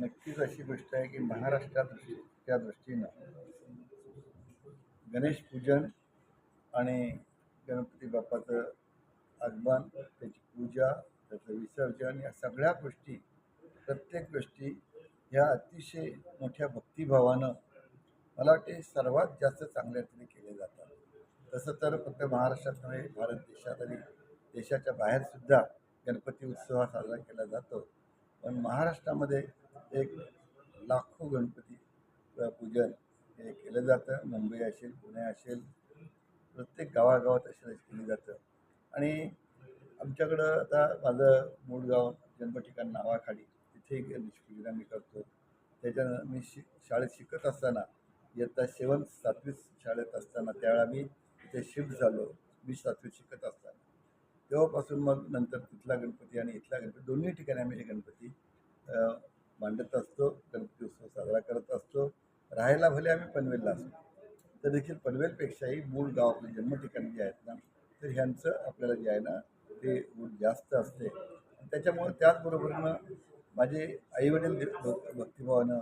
नक्कीच अशी गोष्ट आहे की महाराष्ट्रात त्या दृष्टीनं गणेश पूजन आणि गणपती बाप्पाचं आगमन त्याची पूजा त्याचं विसर्जन या सगळ्या गोष्टी प्रत्येक गोष्टी ह्या अतिशय मोठ्या भक्तिभावानं मला वाटते सर्वात जास्त चांगल्या रीतीने केले जातात. तसं तर फक्त महाराष्ट्रात नव्हे भारत देशात आणि देशाच्या बाहेरसुद्धा गणपती उत्सव हा साजरा केला जातो. पण महाराष्ट्रामध्ये एक लाखो गणपती पूजन हे केलं जातं. मुंबई असेल पुणे असेल प्रत्येक गावागावात असेल केली जातं. आणि आमच्याकडं आता माझं मूळ गाव जन्मठिकाण नावाखाली तिथे एक पूजन आम्ही करतो. त्याच्यानं मी शि शाळेत शिकत असताना इयत्ता सेवन सातवीत शाळेत असताना त्यावेळा मी तिथे शिफ्ट झालो. मी सातवीत शिकत असताना. तेव्हापासून मग नंतर तिथला गणपती आणि इथला गणपती दोन्ही ठिकाणी आम्ही हे गणपती मांडत असतो गणपती उत्सव साजरा करत असतो. राहायला भले आम्ही पनवेलला असतो तर देखील पनवेलपेक्षाही मूळ गाव आपले जन्मठिकाणी जे आहेत ना तर ह्यांचं आपल्याला जे आहे ना ते ऊन जास्त असते. आणि त्याच्यामुळे त्याचबरोबरीनं माझे आईवडील भक्तिभावानं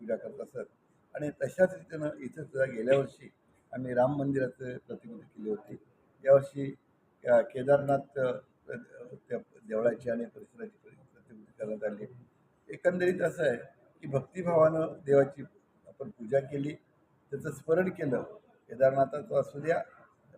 पूजा करत असत. आणि तशाच रीतीनं इथं सुद्धा गेल्या वर्षी आम्ही राम मंदिराचं प्रतिकृती केली होती. यावर्षी केदारनाथ त्या देवळाची आणि परिसराची प्रतिकृती करण्यात आली. एकंदरीत असं आहे की भक्तिभावानं देवाची आपण पूजा केली त्याचं स्मरण केलं केदारनाथाचं असू द्या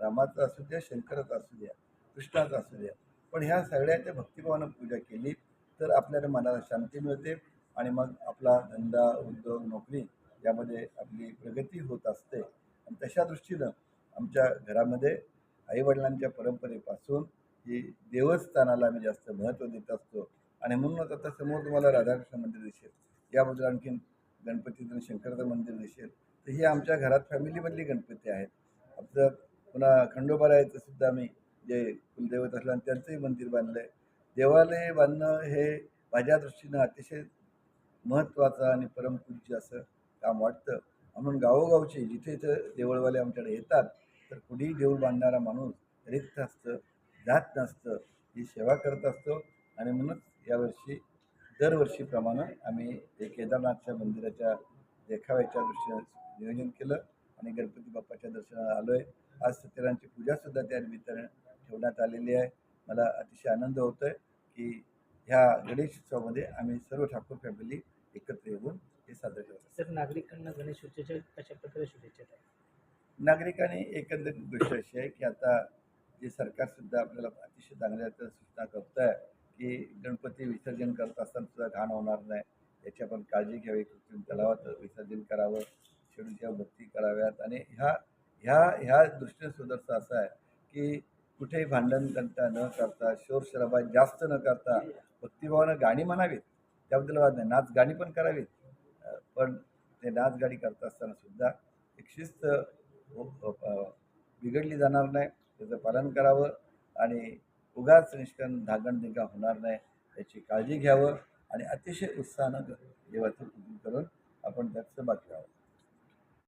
रामाचं असू द्या शंकराचं असू द्या कृष्णाचं असू द्या पण ह्या सगळ्याच्या भक्तिभावानं पूजा केली तर आपल्याला मनाला शांती मिळते आणि मग आपला धंदा उद्योग नोकरी यामध्ये आपली प्रगती होत असते. आणि तशा दृष्टीनं आमच्या घरामध्ये आईवडिलांच्या परंपरेपासून ही देवस्थानाला आम्ही जास्त महत्त्व देत असतो. आणि म्हणूनच आता समोर तुम्हाला राधाकृष्ण मंदिर दिसेल. याबद्दल आणखीन गणपतीचं शंकरचं शंकराचं मंदिर दिसेल. तर ही आमच्या घरात फॅमिलीमधली गणपती आहेत. आपलं पुन्हा खंडोबारायचं सुद्धा आम्ही जे कुलदैवत असलं आणि त्यांचंही मंदिर बांधलं आहे देवालय बांधणं हे माझ्या दृष्टीनं अतिशय महत्त्वाचं आणि परमपूज्य असं काम वाटतं. म्हणून गावोगावचे जिथे इथं देवळवाले आमच्याकडे येतात तर कुठेही देऊळ बांधणारा माणूस रिक्त असतं जात नसतं. ही सेवा करत असतो आणि म्हणूनच यावर्षी दरवर्षीप्रमाणे आम्ही हे केदारनाथच्या मंदिराच्या देखाव्याच्या दृष्टीनं नियोजन केलं आणि गणपती बाप्पाच्या दर्शनाला आलो आहे आज सत्यनारायणची पूजासुद्धा त्या निमित्ताने ठेवण्यात आलेली आहे. मला अतिशय आनंद होतो आहे की ह्या गणेश उत्सवामध्ये आम्ही सर्व ठाकूर फॅमिली एकत्र येऊन हे साजरे करत तर नागरिकांना गणेश उत्सवाच्या कशा प्रकारे शुभेच्छा नागरिकांनी एकंदरीत गोष्ट अशी आहे की आता जे सरकारसुद्धा आपल्याला अतिशय चांगल्या सूचना करतं आहे की गणपती विसर्जन करत असताना सुद्धा घाण होणार नाही. याची आपण काळजी घ्यावी. कृत्रिम तलावात विसर्जन करावं. शेडूच्या भक्ती कराव्यात. आणि ह्या ह्या ह्या दृष्टीने सुद्धा असं आहे की कुठेही भांडण करता न करता शोर शराबा जास्त न करता भक्तिभावानं गाणी म्हणावीत. त्याबद्दल वाद नाही. नाच गाणी पण करावीत. पण ते नाच गाणी करत असताना सुद्धा एक शिस्त बिघडली जाणार नाही. त्याचं पालन करावं. आणि उगाच निष्काम धागणदिगा होणार नाही याची काळजी घ्यावं आणि अतिशय उत्साहानं देवाचं पूजन करून आपण त्याचं बाकी व्हावं.